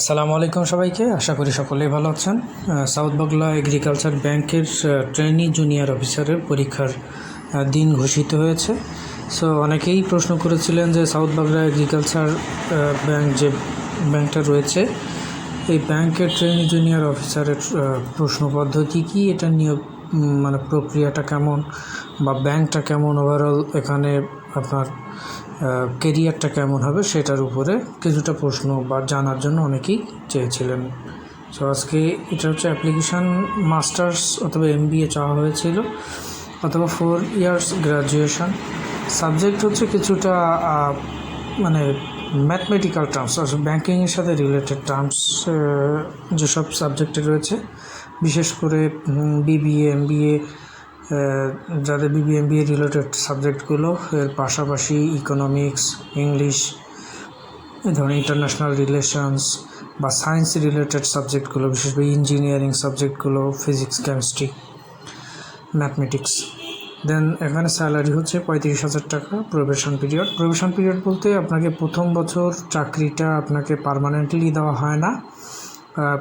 আসসালামু আলাইকুম সবাইকে। আশা করি সকলেই ভালো আছেন। সাউথ বাংলা এগ্রিকালচার ব্যাংকের ট্রেনি জুনিয়র অফিসারের পরীক্ষার দিন ঘোষিত হয়েছে। সো অনেকেই প্রশ্ন করেছিলেন যে সাউথ বাংলা এগ্রিকালচার ব্যাংক যে ব্যাংকটা রয়েছে এই ব্যাংকের ট্রেনি জুনিয়র অফিসারের প্রশ্ন পদ্ধতি কী? এটা উম, মানে প্রক্রিয়াটা কেমন? বা ব্যাংকটা কেমন? ওভারঅল এখানে আপনার কেরিয়ারটা কেমন হবে সেটার উপরে কিছুটা প্রশ্ন বা জানার জন্য অনেকেই চেয়েছিলেন। সো আজকে এটা হচ্ছে অ্যাপ্লিকেশান মাস্টার্স অথবা এম চাওয়া হয়েছিল অথবা ফোর ইয়ার্স গ্র্যাজুয়েশন সাবজেক্ট হচ্ছে কিছুটা মানে ম্যাথমেটিক্যাল টার্মস অর্থাৎ ব্যাঙ্কিংয়ের সাথে রিলেটেড টার্মস যেসব সাবজেক্টে রয়েছে, বিশেষ করে বিবিএ এমবিএ যাদের বিবিএ এমবিএ রিলেটেড সাবজেক্টগুলো এর পাশাপাশি ইকোনমিক্স ইংলিশ এই ধরনের ইন্টারন্যাশনাল রিলেশনস বা সায়েন্স রিলেটেড সাবজেক্টগুলো বিশেষ করে ইঞ্জিনিয়ারিং সাবজেক্টগুলো ফিজিক্স কেমিস্ট্রি ম্যাথমেটিক্স দেন এখানে স্যালারি হচ্ছে পঁয়ত্রিশ হাজার টাকা প্রবেশন পিরিয়ড প্রবেশন পিরিয়ড বলতে আপনাকে প্রথম বছর চাকরিটা আপনাকে পার্মানেন্টলি দেওয়া হয় না।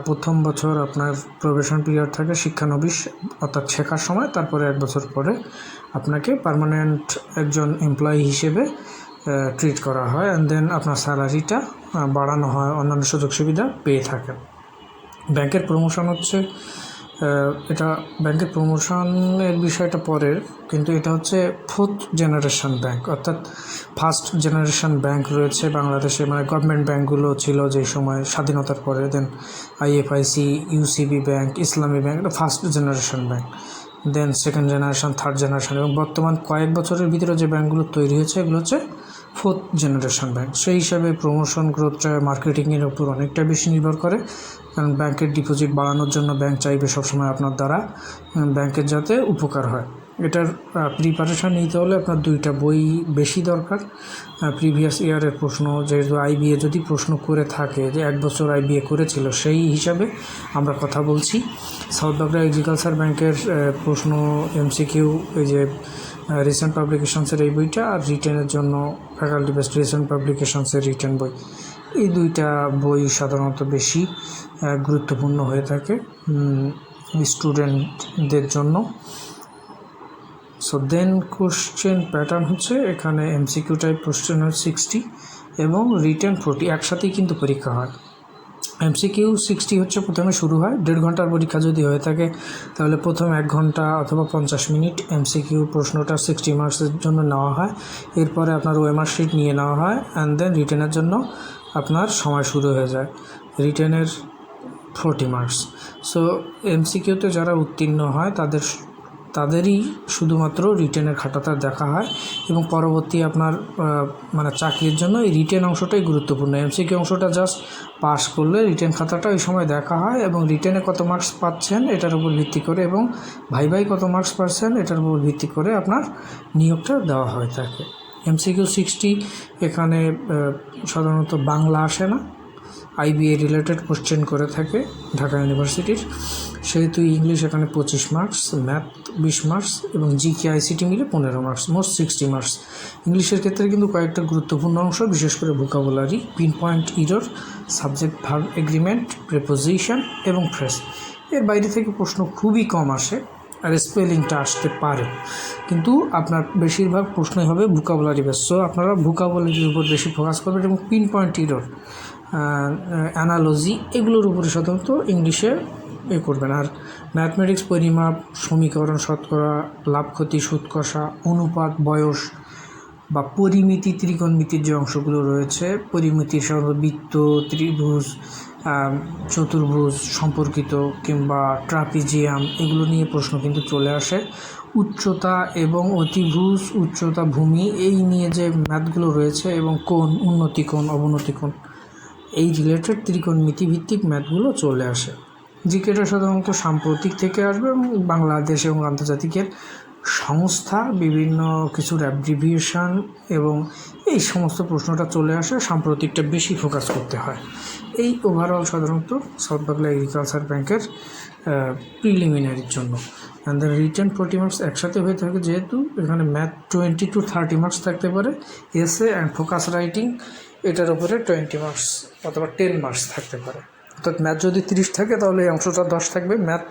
প্রথম বছর আপনার প্রবেশন পিরিয়ড থাকে শিক্ষানবিশ, অর্থাৎ শেখার সময়, তারপরে এক বছর পরে আপনাকে পার্মানেন্ট একজন এমপ্লয়ি হিসেবে ট্রিট করা হয় অ্যান্ড দেন আপনার স্যালারিটা বাড়ানো হয়, অন্যান্য সুযোগ সুবিধা পেয়ে থাকেন। ব্যাংকের প্রমোশন হচ্ছে এটা ব্যাংকের প্রমোশনের বিষয়টা পরের, কিন্তু এটা হচ্ছে ফোর্থ জেনারেশন ব্যাংক অর্থাৎ ফার্স্ট জেনারেশন ব্যাংক রয়েছে বাংলাদেশে মানে গভর্নমেন্ট ব্যাংকগুলো ছিল যে সময় স্বাধীনতার পরে then IFIC UCB bank Islami bank এটা first generation bank then second generation third generation এবং বর্তমান কয়েক বছরের ভিতরে যে ব্যাংকগুলো তৈরি হয়েছে, এগুলো হচ্ছে ফোর্থ জেনারেশন ব্যাংক সেই হিসাবে প্রমোশন গ্রোথটা মার্কেটিংয়ের উপর অনেকটা বেশি নির্ভর করে। কারণ ব্যাংকের ডিপোজিট বাড়ানোর জন্য ব্যাংক চাইবে সবসময় আপনার দ্বারা ব্যাংকের যাতে উপকার হয়। এটার প্রিপারেশান নিতে হলে আপনার দুইটা বই বেশি দরকার। প্রিভিয়াস ইয়ারের প্রশ্ন, যেহেতু আইবিএ যদি প্রশ্ন করে থাকে যে এক বছর আইবিএ করেছিল, সেই হিসাবে আমরা কথা বলছি। সাউথ বাংলা এগ্রিকালচার ব্যাংকের প্রশ্ন এমসিকিউ এই যে রিসেন্ট পাবলিকেশনসের এই বইটা, আর রিটেনের জন্য ফ্যাকাল্টি বেস্ট রিসেন্ট পাবলিকেশনসের রিটেন বই। এই দুইটা বই সাধারণত বেশি গুরুত্বপূর্ণ হয়ে থাকে স্টুডেন্টদের জন্য। সো দেন কোশ্চেন প্যাটার্ন হচ্ছে, এখানে এমসিকিউ টাইপ কোশ্চেন হয় সিক্সটি এবং রিটেন ফোর্টি একসাথেই কিন্তু পরীক্ষা হয়। এমসিকিউ সিক্সটি হচ্ছে প্রথমে শুরু হয়, দেড় ঘণ্টার পরীক্ষা যদি হয়ে থাকে, তাহলে প্রথম এক ঘণ্টা অথবা পঞ্চাশ মিনিট এমসিকিউ প্রশ্নটা সিক্সটি মার্কসের জন্য নেওয়া হয়। এরপরে আপনার ওএমআর শিট নিয়ে নেওয়া হয় অ্যান্ড দেন রিটেনের জন্য আপনার সময় শুরু হয়ে যায়, রিটেনের ফোরটি মার্কস সো এমসিকিউতে যারা উত্তীর্ণ হয়, তাদের তাদেরই শুধুমাত্র রিটেনের খাতাটা দেখা হয় এবং পরবর্তী আপনার মানে চাকরির জন্য এই রিটেন অংশটাই গুরুত্বপূর্ণ। এমসিকিউ অংশটা জাস্ট পাস করলে রিটেন খাতাটা ওই সময় দেখা হয় এবং রিটেনে কত মার্কস পাচ্ছেন এটার উপর ভিত্তি করে এবং ভাই ভাই কত মার্কস পাচ্ছেন এটার উপর ভিত্তি করে আপনার নিয়োগটা দেওয়া হয়ে থাকে। এমসিকিউ সিক্সটি এখানে সাধারণত বাংলা আসে না। আইবিএ রিলেটেড কোশ্চেন করে থাকে ঢাকা ইউনিভার্সিটির সেহেতু ইংলিশ এখানে পঁচিশ মার্কস ম্যাথ বিশ মার্কস এবং জিকে আইসিটি মিলে পনেরো মার্কস মোট সিক্সটি মার্কস ইংলিশের ক্ষেত্রে কিন্তু কয়েকটা গুরুত্বপূর্ণ অংশ, বিশেষ করে vocabulary pin point error subject verb agreement preposition এবং ফ্রেস এর বাইরে থেকে প্রশ্ন খুবই কম আসে। আর স্পেলিংটা আসতে পারে। কিন্তু আপনার বেশিরভাগ প্রশ্নই হবে ভোকাবুলারি বেস। সো আপনারা ভোকাবুলারির উপর বেশি ফোকাস করবেন এবং পিন পয়েন্ট ইরোর অ্যানালজি এগুলোর উপরে সাধারণত ইংলিশে এ করবেন। আর ম্যাথমেটিক্স পরিমাপ, সমীকরণ, শতকরা, লাভ ক্ষতি সুৎকষা অনুপাত, বয়স বা পরিমিতি ত্রিকোণমিতির যে অংশগুলো রয়েছে পরিমিতির সাধারণত বৃত্ত, ত্রিভুজ চতুর্ভুজ সম্পর্কিত কিংবা ট্রাপিজিয়াম, এগুলো নিয়ে প্রশ্ন কিন্তু চলে আসে। উচ্চতা এবং অতিভুজ, উচ্চতা ভূমি, এই নিয়ে যে ম্যাথগুলো রয়েছে এবং কোণ, উন্নতি কোণ, অবনতি কোণ, এই রিলেটেড ত্রিকোণমিতি ভিত্তিক ম্যাথগুলো চলে আসে। জিকেটা সাধারণত সাম্প্রতিক থেকে আসবে এবং বাংলাদেশ এবং আন্তর্জাতিকের সংস্থা, বিভিন্ন কিছুর অ্যাব্রিভিয়েশন এবং এই সমস্ত প্রশ্নটা চলে আসে, সাম্প্রতিকটা বেশি ফোকাস করতে হয়। এই ওভারঅল সাধারণত সাউথ বাংলা এগ্রিকালচার ব্যাংকের প্রিলিমিনারির জন্য। And the written forty marks একসাথে হয়ে থাকে যেহেতু এখানে math twenty to thirty marks থাকতে পারে। এসে অ্যান্ড ফোকাস রাইটিং এটার উপরে টোয়েন্টি মার্কস অথবা টেন মার্কস থাকতে পারে। অর্থাৎ ম্যাথ যদি তিরিশ থাকে, তাহলে এই অংশটা দশ থাকবে। ম্যাথ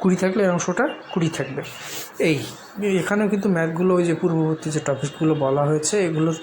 কুড়ি থাকলে এই অংশটা কুড়ি থাকবে। এই, এখানেও কিন্তু ম্যাথগুলো ওই যে পূর্ববর্তী যে টপিকগুলো বলা হয়েছে, এগুলোর